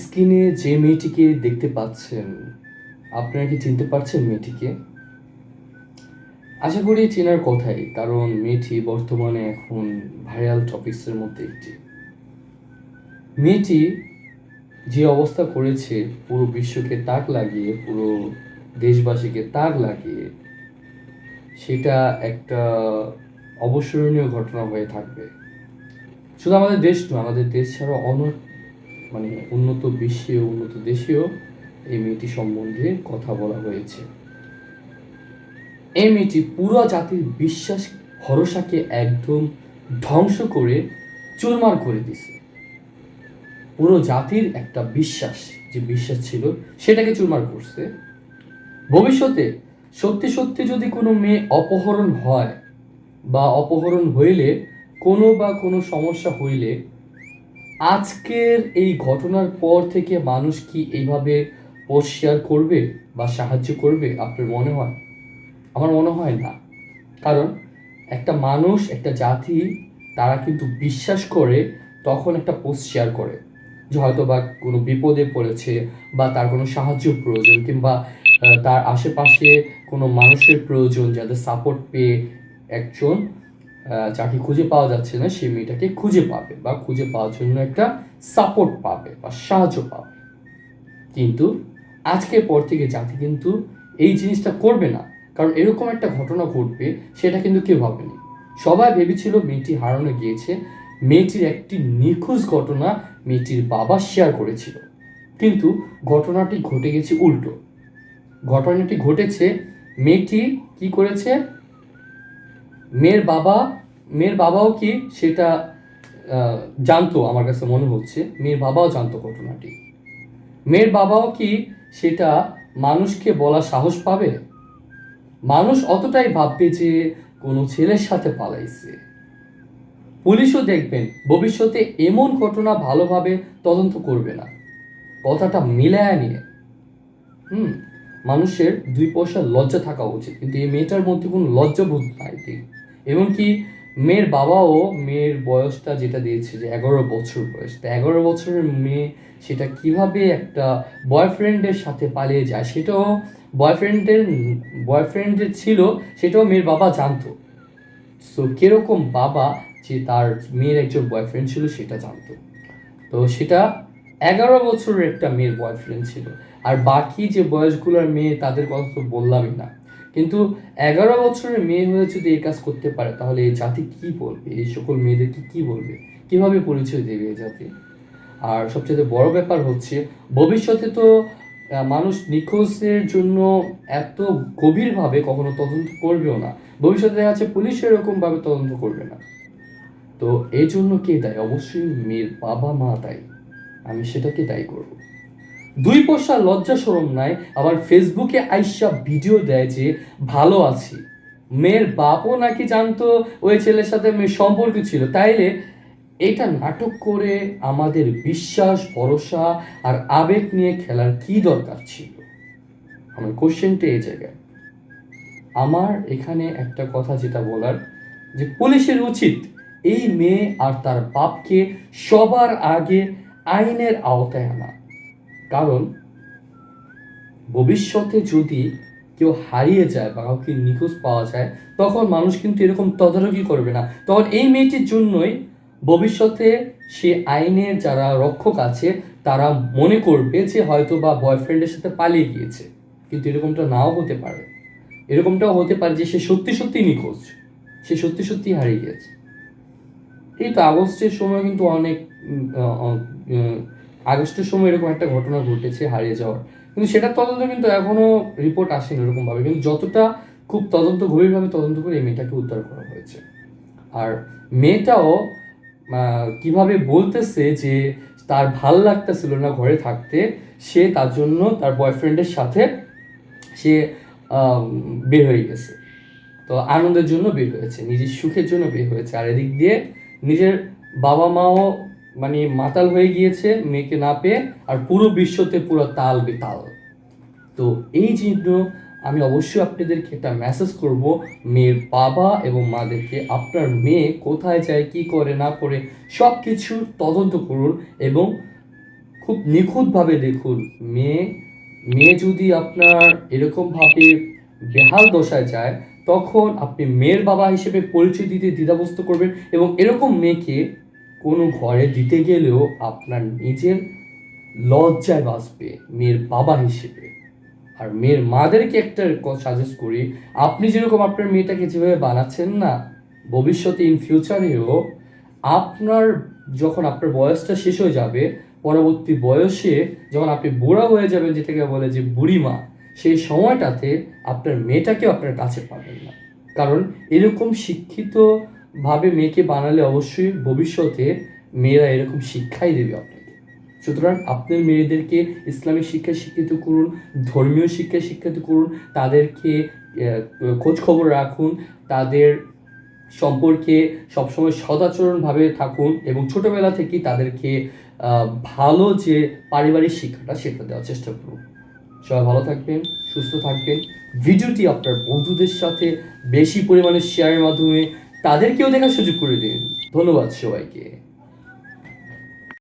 স্ক্রিনে যে মেয়েটিকে দেখতে পাচ্ছেন, আপনারা কি চিনতে পারছেন মেয়েটিকে? আশা করি চেনার কথাই, কারণ মেয়েটি বর্তমানে এখন ভাইরাল টপিক্সের মধ্যে একটি। মেয়েটি যে অবস্থা করেছে, পুরো বিশ্বকে তাক লাগিয়ে, পুরো দেশবাসীকে তাক লাগিয়ে, সেটা একটা অবসরণীয় ঘটনা হয়ে থাকবে। শুধু আমাদের দেশ নয়, আমাদের দেশ ছাড়াও অনেক মানে উন্নত বিশ্বে, উন্নত দেশেও এই মেয়েটি সম্বন্ধে কথা বলা হয়েছে। এই মেয়েটি পুরো জাতির বিশ্বাস, ভরসাকে একদম ধ্বংস করে চুরমার করে দিছে পুরো জাতির একটা বিশ্বাস, যে বিশ্বাস ছিল, সেটাকে চুরমার করছে। ভবিষ্যতে সত্যি সত্যি যদি কোনো মেয়ে অপহরণ হয় বা অপহরণ হইলে, কোনো বা কোনো সমস্যা হইলে আজকের এই ঘটনার পর থেকে মানুষ কি এইভাবে পোস্ট শেয়ার করবে বা সাহায্য করবে আপনার মনে হয়? আমার মনে হয় না। কারণ একটা মানুষ, একটা জাতি, তারা কিন্তু বিশ্বাস করে, তখন একটা পোস্ট শেয়ার করে। যে হয়তো বা কোনো বিপদে পড়েছে বা তার কোনো সাহায্য প্রয়োজন কিংবা তার আশেপাশে কোনো মানুষের প্রয়োজন যাদের সাপোর্ট পেয়ে একজন যাকে খুঁজে পাওয়া যাচ্ছে না, সেই মেয়েটাকে খুঁজে পাবে বা খুঁজে পাওয়ার জন্য একটা সাপোর্ট পাবে বা সাহায্য পাবে। কিন্তু আজকের পর থেকে জাতি কিন্তু এই জিনিসটা করবে না। কারণ এরকম একটা ঘটনা ঘটবে, সেটা কিন্তু কেউ ভাবেনি। সবাই ভেবেছিল মেয়েটি হারানো গিয়েছে। মেয়েটির একটি নিখোঁজ ঘটনা মেয়েটির বাবা শেয়ার করেছিল। কিন্তু ঘটনাটি ঘটে গেছে উল্টো। ঘটনাটি ঘটেছে, মেয়েটি কি করেছে? মেয়ের বাবা, মেয়ের বাবাও কি সেটা জানতো আমার কাছে মনে হচ্ছে। মেয়ের বাবাও জানতো ঘটনাটি। মেয়ের বাবাও কি সেটা মানুষকে বলা সাহস পাবে? মানুষ অতটাই ভাববে যে কোনো ছেলের সাথে পালাইছে। পুলিশও দেখবেন, ভবিষ্যতে এমন ঘটনা ভালোভাবে তদন্ত করবে না। কথাটা মিলায় নিয়ে। হুম, মানুষের দুই পয়সা লজ্জা থাকা উচিত, কিন্তু এই মেয়েটার মধ্যে কোনো লজ্জাবোধ নাই এমনকি মেয়ের বাবাও মেয়ের বয়সটা যেটা দিয়েছে যে এগারো বছর বয়স, তো এগারো বছরের মেয়ে সেটা কীভাবে একটা বয়ফ্রেন্ডের সাথে পালিয়ে যায় সেটাও বয়ফ্রেন্ডের বয়ফ্রেন্ডের ছিল সেটাও মেয়ের বাবা জানতো। সো কীরকম বাবা যে তার মেয়ের একজন বয়ফ্রেন্ড ছিল সেটা জানতো। তো সেটা এগারো বছরের একটা মেয়ের বয়ফ্রেন্ড ছিল। আর বাকি যে বয়সগুলোর মেয়ে তাদের কথা তো বললামই না। কিন্তু এগারো বছরের মেয়ে হয়ে যদি এই কাজ করতে পারে, তাহলে এই জাতি কি বলবে? এই সকল মেয়েদেরকে কি বলবে? কীভাবে পরিচয় দেবে এই জাতি? আর সবচেয়ে বড় ব্যাপার হচ্ছে, ভবিষ্যতে তো মানুষ নিখোঁজের জন্য এত গভীরভাবে কখনো তদন্ত করবেও না। ভবিষ্যতে দেখা যাচ্ছে পুলিশ এরকমভাবে তদন্ত করবে না। তো এই জন্য কে দায়ী? অবশ্যই মেয়ের বাবা মা দায়ী। আমি সেটাকে দায়ী করব। দুই পয়সা লজ্জা সরম নাই, আবার ফেসবুকে আইসা ভিডিও দেয় যে ভালো আছি। মেয়ের বাপও নাকি জানতো ওই ছেলের সাথে মেয়ের সম্পর্ক ছিল। তাইলে এটা নাটক করে আমাদের বিশ্বাস, ভরসা আর আবেগ নিয়ে খেলার কি দরকার ছিল? আমার কোশ্চেনটা এই জায়গায়। আমার এখানে একটা কথা যেটা বলার, যে পুলিশের উচিত এই মেয়ে আর তার বাপকে সবার আগে আইনের আওতায় আনা। কারণ ভবিষ্যতে যদি কেউ হারিয়ে যায় বা কাউকে নিখোঁজ পাওয়া যায়, তখন মানুষ কিন্তু এরকম তদারকি করবে না। তখন এই মেয়েটির জন্যই ভবিষ্যতে সে আইনের যারা রক্ষক আছে, তারা মনে করবে যে হয়তো বা বয়ফ্রেন্ডের সাথে পালিয়ে গিয়েছে। কিন্তু এরকমটা নাও হতে পারে। এরকমটাও হতে পারে যে সে সত্যি সত্যি নিখোঁজ। সে সত্যি সত্যি হারিয়ে গিয়েছে। এই তো আগস্টের সময় কিন্তু অনেক আগস্টের সময় এরকম একটা ঘটনা ঘটেছে হারিয়ে যাওয়ার। কিন্তু সেটার তদন্ত কিন্তু এখনও রিপোর্ট আসেনি এরকম ভাবে কিন্তু যতটা খুব তদন্ত গভীরভাবে তদন্ত করে এই মেয়েটাকে উদ্ধার করা হয়েছে। আর মেয়েটাও কীভাবে বলতেছে যে তার ভালো লাগতেছিল না ঘরে থাকতে, সে তার জন্য তার বয়ফ্রেন্ডের সাথে সে বের হয়ে গেছে। তো আনন্দের জন্য বের হয়েছে, নিজের সুখের জন্য বের হয়েছে। আর এদিক দিয়ে নিজের বাবা মাও মানে মাতাল হয়ে গিয়েছে, মেয়েকে না পেয়ে, আর পুরো বিশ্বতে পুরো তাল বেতাল। তো এই জন্য আমি অবশ্যই আপনাদেরকে একটা মেসেজ করব, মেয়ের বাবা এবং মাদেরকে, আপনার মেয়ে কোথায় যায়, কি করে, না করে সব কিছু তদন্ত করুন এবং খুব নিখুঁতভাবে দেখুন, মেয়ে মেয়ে যদি আপনার এরকমভাবে বেহাল দশায় যায়, তখন আপনি মেয়ের বাবা হিসেবে পরিচয় দিতে দ্বিধাগ্রস্ত করবেন এবং এরকম মেয়েকে কোনো ঘরে দিতে গেলেও আপনার নিজের লজ্জায় বাঁচবে, মেয়ের বাবা হিসেবে। আর মেয়ের মাদেরকে একটা সাজেস্ট করি, আপনি যেরকম আপনার মেয়েটাকে যেভাবে বানাচ্ছেন না, ভবিষ্যতে ইন ফিউচারেও আপনার যখন আপনার বয়সটা শেষ হয়ে যাবে, পরবর্তী বয়সে যখন আপনি বুড়া হয়ে যাবেন, যেটাকে বলে যে বুড়িমা, সেই সময়টাতে আপনার মেয়েটাকেও আপনার কাছে পাবেন না। কারণ এরকম শিক্ষিতভাবে মেয়েকে বানালে অবশ্যই ভবিষ্যতে মেয়েরা এরকম শিক্ষাই দেবে আপনাকে। সুতরাং আপনার মেয়েদেরকে ইসলামিক শিক্ষায় শিক্ষিত করুন, ধর্মীয় শিক্ষায় শিক্ষিত করুন, তাদেরকে খোঁজ খবর রাখুন, তাদের সম্পর্কে সবসময় সদাচরণভাবে থাকুন এবং ছোটোবেলা থেকেই তাদেরকে ভালো যে পারিবারিক শিক্ষাটা সেটা দেওয়ার চেষ্টা করুন। সবাই ভালো থাকবেন, সুস্থ থাকবেন। ভিডিওটি আপনার বন্ধুদের সাথে বেশি পরিমাণে শেয়ারের মাধ্যমে তাদেরকেও দেখার সুযোগ করে দিন। ধন্যবাদ সবাইকে।